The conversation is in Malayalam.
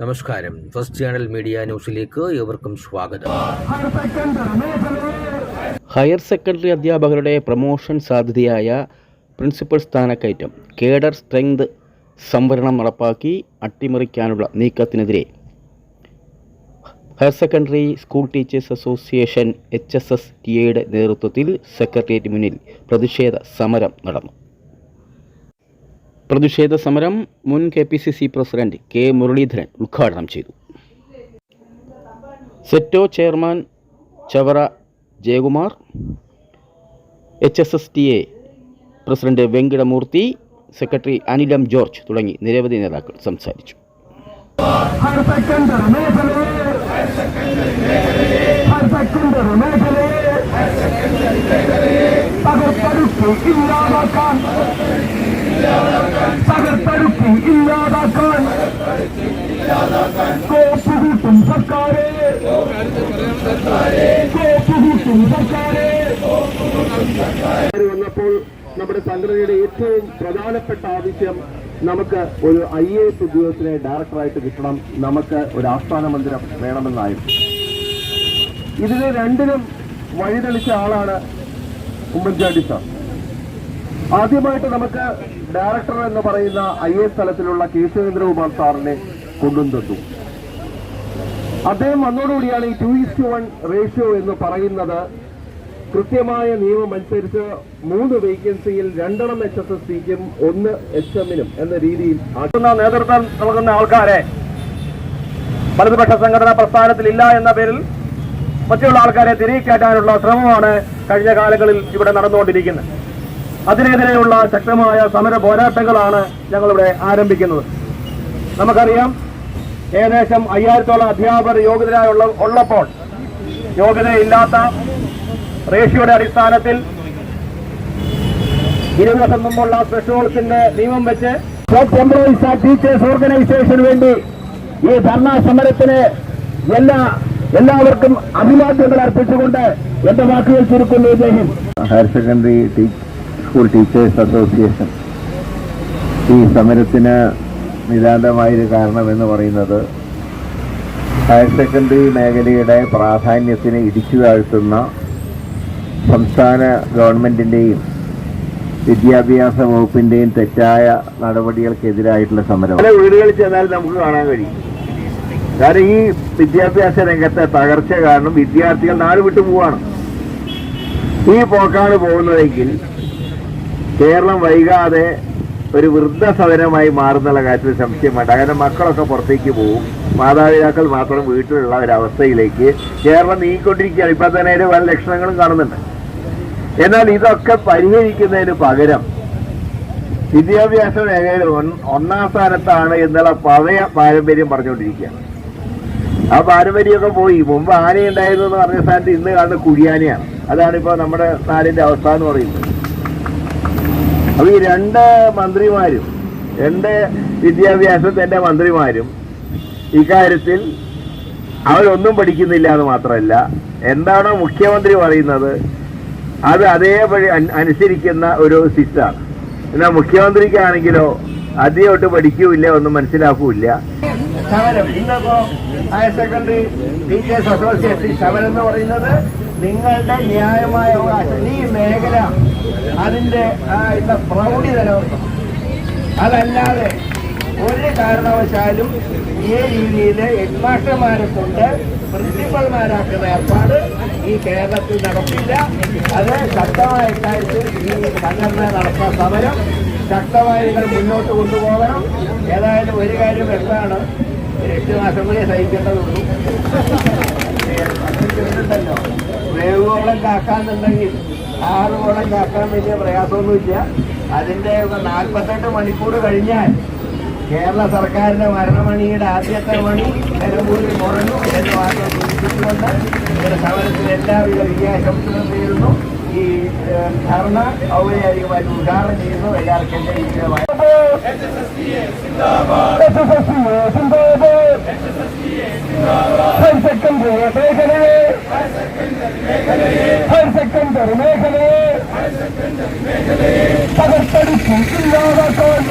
നമസ്കാരം. ഫസ്റ്റ് ചാനൽ മീഡിയ ന്യൂസിലേക്ക് ഏവർക്കും സ്വാഗതം. ഹയർ സെക്കൻഡറി അധ്യാപകരുടെ പ്രൊമോഷൻ സാധ്യതയായ പ്രിൻസിപ്പൽ സ്ഥാനക്കയറ്റം കേഡർ സ്ട്രെങ്ത് സംവരണം നടപ്പാക്കി അട്ടിമറിക്കാനുള്ള നീക്കത്തിനെതിരെ higher secondary school teachers association H S S T എയുടെ നേതൃത്വത്തിൽ സെക്രട്ടേറിയറ്റ് മുന്നിൽ പ്രതിഷേധ സമരം നടന്നു. പ്രതിഷേധ സമരം മുൻ K P C C president K Muraleedharan ഉദ്ഘാടനം ചെയ്തു. SETO chairman Chavara Jayakumar H S S T A president Venkitamoorthy secretary Anilam George തുടങ്ങി നിരവധി നേതാക്കൾ സംസാരിച്ചു. ഇല്ലാതാക്കാൻ ഇല്ലാതാക്കാൻ. കോപ്പുകൂട്ടും സർക്കാരെ. കോപ്പുകൂട്ടും സർക്കാരെ. വന്നപ്പോൾ നമ്മുടെ സംഘടനയുടെ ഏറ്റവും പ്രധാനപ്പെട്ട ആവശ്യം നമുക്ക് ഒരു ഐ എ എസ് ഉദ്യോഗസ്ഥനെ ഡയറക്ടറായിട്ട് കിട്ടണം. നമുക്ക് ഒരു ആസ്ഥാന മന്ദിരം വേണമെന്നായിരുന്നു. ഇതിന് രണ്ടിനും വഴിതെളിച്ച ആളാണ് ഉമ്മൻചാണ്ടി സാർ. ആദ്യമായിട്ട് നമുക്ക് ഡയറക്ടർ എന്ന് പറയുന്ന ഐ എസ് തലത്തിലുള്ള കേശവേന്ദ്രകുമാർ സാറിനെ കൊണ്ടുവന്നു. അദ്ദേഹം വന്നതോടുകൂടിയാണ് ഈ ടു ഇസ്റ്റ് വൺ റേഷ്യോ എന്ന് പറയുന്നത് കൃത്യമായ നിയമം അനുസരിച്ച് മൂന്ന് വേക്കൻസിയിൽ രണ്ടെണ്ണം എച്ച് എസ് എസ് സിക്കും ഒന്ന് എച്ച് എമ്മിനും എന്ന രീതിയിൽ നേതൃത്വം നൽകുന്ന ആൾക്കാരെ വലതുപക്ഷ സംഘടനാ പ്രസ്ഥാനത്തിലില്ല എന്ന പേരിൽ മറ്റുള്ള ആൾക്കാരെ തിരികെ കയറ്റാനുള്ള ശ്രമമാണ് കഴിഞ്ഞ കാലങ്ങളിൽ ഇവിടെ നടന്നുകൊണ്ടിരിക്കുന്നത്. അതിനെതിരെയുള്ള ശക്തമായ സമര പോരാട്ടങ്ങളാണ് ഞങ്ങളിവിടെ ആരംഭിക്കുന്നത്. നമുക്കറിയാം ഏകദേശം അയ്യായിരത്തോളം അധ്യാപകർ യോഗ്യതരായുള്ള ഉള്ളപ്പോൾ യോഗ്യതയില്ലാത്ത റേഷ്യോയുടെ അടിസ്ഥാനത്തിൽ ഇരുപത് മുമ്പുള്ള സ്പെഷ്യൽസിന്റെ നിയമം വെച്ച് ടീച്ചേഴ്സ് ഓർഗനൈസേഷന് വേണ്ടി ഈ ധർണാ സമരത്തിന് എല്ലാ എല്ലാവർക്കും അഭിവാദ്യങ്ങൾ അർപ്പിച്ചുകൊണ്ട് എന്റെ വാക്കുകൾ ചുരുക്കുന്നു. Jai higher secondary school teachers association ഈ സമരത്തിന് നിതാന്തമായൊരു കാരണമെന്ന് പറയുന്നത് ഹയർ സെക്കൻഡറി മേഖലയുടെ പ്രാധാന്യത്തിന് ഇടിച്ചു താഴ്ത്തുന്ന സംസ്ഥാന ഗവൺമെന്റിന്റെയും വിദ്യാഭ്യാസ വകുപ്പിന്റെയും തെറ്റായ നടപടികൾക്കെതിരായിട്ടുള്ള സമരം. പല വീടുകളിൽ ചെന്നാൽ നമുക്ക് കാണാൻ കഴിയും. കാരണം ഈ വിദ്യാഭ്യാസ രംഗത്തെ തകർച്ച കാരണം വിദ്യാർത്ഥികൾ നാട് വിട്ടു പോവാണ്. ഈ പോക്കാണ് പോകുന്നതെങ്കിൽ കേരളം വൈകാതെ ഒരു വൃദ്ധസദനമായി മാറുന്നുള്ള കാര്യത്തിൽ സംശയം വേണ്ട കാരണം മക്കളൊക്കെ പുറത്തേക്ക് പോകും മാതാപിതാക്കൾ മാത്രം വീട്ടിലുള്ള ഒരവസ്ഥയിലേക്ക് കേരളം നീങ്ങിക്കൊണ്ടിരിക്കുകയാണ്. ഇപ്പൊ തന്നെ അതിന്റെ പല ലക്ഷണങ്ങളും കാണുന്നുണ്ട്. എന്നാൽ ഇതൊക്കെ പരിഹരിക്കുന്നതിന് പകരം വിദ്യാഭ്യാസ മേഖലയിൽ ഒന്നാം സ്ഥാനത്താണ് എന്നുള്ള പഴയ പാരമ്പര്യം പറഞ്ഞുകൊണ്ടിരിക്കുകയാണ്. ആ പാരമ്പര്യമൊക്കെ പോയി. മുമ്പ് ആനയുണ്ടായിരുന്നു എന്ന് പറഞ്ഞ സ്ഥാനത്ത് ഇന്ന് കാണുന്ന കുഴിയാനയാണ്. അതാണ് ഇപ്പോൾ നമ്മുടെ നാടിന്റെ അവസ്ഥ എന്ന് പറയുന്നത്. അപ്പൊ ഈ രണ്ട് മന്ത്രിമാരും രണ്ട് വിദ്യാഭ്യാസത്തിന്റെ മന്ത്രിമാരും ഇക്കാര്യത്തിൽ അവരൊന്നും പഠിക്കുന്നില്ല എന്ന് മാത്രമല്ല എന്താണോ മുഖ്യമന്ത്രി പറയുന്നത് അത് അതേപടി അനുസരിക്കുന്ന ഒരു സിസ്റ്റാണ്. എന്നാൽ മുഖ്യമന്ത്രിക്കാണെങ്കിലോ അധികമായിട്ട് പഠിക്കൂല്ല ഒന്നും മനസ്സിലാക്കൂല്ല. സമരം സെക്കൻഡറി അസോസിയേഷൻ സമരം എന്ന് പറയുന്നത് നിങ്ങളുടെ ന്യായമായ അവകാശം. ഈ മേഖല അതിന്റെ ആ, ഇന്ന പ്രൗഢി നിലനിർത്തണം. അതല്ലാതെ ഒരു കാരണവശാലും ഈ രീതിയിൽ ഹെഡ്മാസ്റ്റർമാരെ കൊണ്ട് പ്രിൻസിപ്പൽമാരാക്കുന്ന ഏർപ്പാട് ഈ കേരളത്തിൽ നടക്കില്ല. അത് ശക്തമായ കാര്യത്തിൽ ഈ സംഘടന നടത്താൻ സമരം ശക്തമായി നിങ്ങൾ മുന്നോട്ട് കൊണ്ടുപോകണം. ഏതായാലും ഒരു കാര്യം വ്യക്തമാണ്. എട്ട് മാസം സഹിക്കേണ്ടതുള്ളൂ. വേവുകോളം കാക്കാന്നുണ്ടെങ്കിൽ ആറുകോളം കാക്കാൻ വലിയ പ്രയാസമൊന്നുമില്ല. അതിന്റെ നാൽപ്പത്തെട്ട് മണിക്കൂർ കഴിഞ്ഞാൽ കേരള സർക്കാരിന്റെ മരണമണിയുടെ ആദ്യത്തെ മണി നിലമ്പൂരിൽ മുറഞ്ഞു എന്ന് മാത്രം സൂചിപ്പിച്ചുകൊണ്ട് ഇവരുടെ സമരത്തിന് എല്ലാവിധ വിജയാശംസകളും നേരുന്നു ഈ ധർണ ഔപചാരികമായി ഉദ്ഘാടനം ചെയ്യുന്നു. എല്ലാവർക്കും എന്റെ വിജയമായി. സെക്കൻഡറി മേഖലയെ ഹയർ സെക്കൻഡറി മേഖലയെ തകർത്തടിച്ച് ഇല്ലാതാക്കാൻ